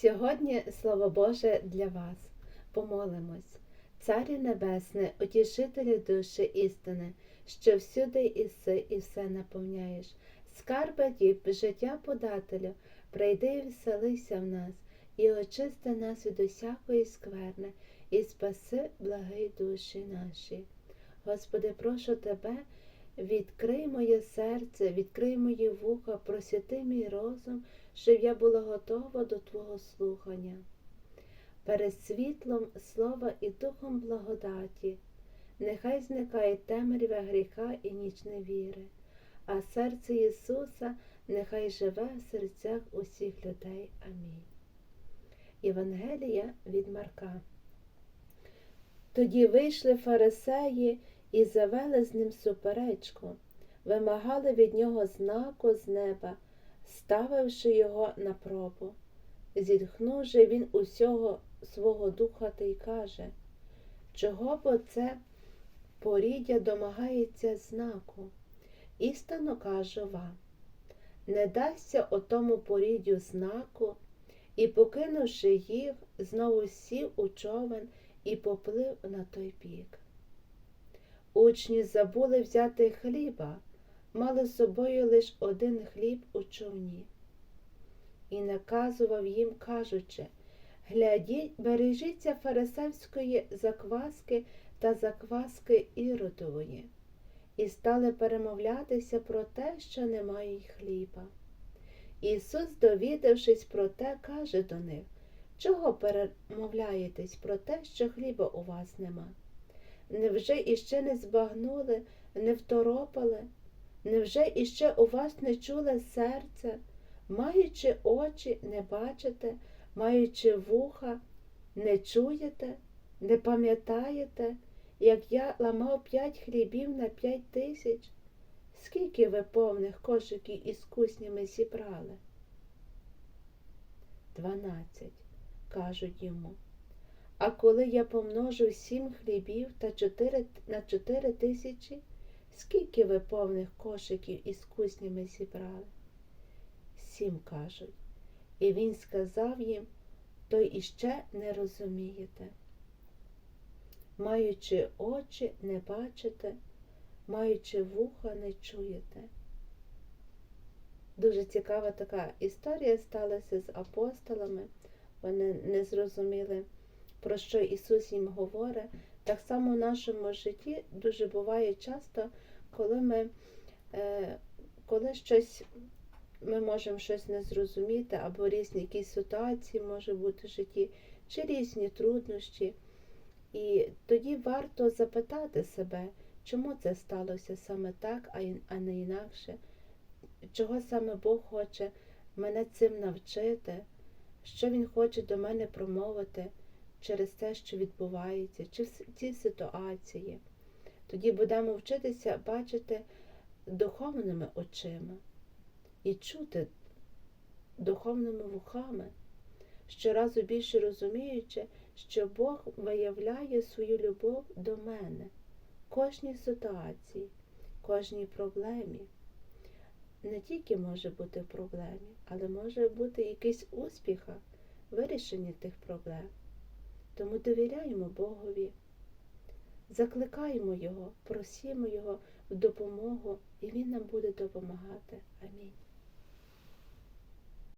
Сьогодні Слово Боже для вас. Помолимось. Царю Небесне, утішителю душі істини, що всюди іси і все наповняєш. Скарба діб, життя подателю, прийди і вселися в нас, і очисти нас від усякої скверни, і спаси благий душі наші. Господи, прошу Тебе, відкрий моє серце, відкрий мої вуха, просвіти мій розум, щоб я була готова до Твого слухання. Перед світлом слова і духом благодаті, нехай зникає темрява гріха і ніч невіри, а серце Ісуса нехай живе в серцях усіх людей. Амінь. Євангелія від Марка. Тоді вийшли фарисеї і завели з ним суперечку, вимагали від нього знаку з неба, ставивши його на пробу. Зітхнув же він усього свого духа та й каже, чого бо це поріддя домагається знаку? Істинно кажу вам, не дасться отому поріддю знаку, і, покинувши їх, знову сів у човен і поплив на той бік. Учні забули взяти хліба, мали з собою лише один хліб у човні. І наказував їм, кажучи, глядіть, бережіться фарисевської закваски та закваски іродової, і стали перемовлятися про те, що немає й хліба. Ісус, довідавшись про те, каже до них, чого перемовляєтесь про те, що хліба у вас нема? Невже іще не збагнули, не второпали? Невже іще у вас не чуле серце? Маючи очі, не бачите, маючи вуха, не чуєте, не пам'ятаєте, як я ламав п'ять хлібів на п'ять тисяч? Скільки ви повних кошиків із куснями зібрали? Дванадцять, кажуть йому. А коли я помножу сім хлібів та чотири, на чотири тисячі, скільки ви повних кошиків із куснями зібрали? Сім кажуть. І він сказав їм, то іще не розумієте. Маючи очі, не бачите, маючи вуха, не чуєте. Дуже цікава така історія сталася з апостолами. Вони не зрозуміли, про що Ісус їм говорить. Так само в нашому житті дуже буває часто, коли ми е, коли щось ми можемо щось не зрозуміти, або різні якісь ситуації може бути в житті, чи різні труднощі. І тоді варто запитати себе, чому це сталося саме так, а не інакше, чого саме Бог хоче мене цим навчити, що Він хоче до мене промовити через те, що відбувається, чи в цій ситуації. Тоді будемо вчитися бачити духовними очима і чути духовними вухами, щоразу більше розуміючи, що Бог виявляє свою любов до мене, кожній ситуації, кожній проблемі. Не тільки може бути в проблемі, але може бути якийсь успіх вирішенні тих проблем. Тому довіряємо Богові, закликаємо Його, просімо Його в допомогу, і Він нам буде допомагати. Амінь.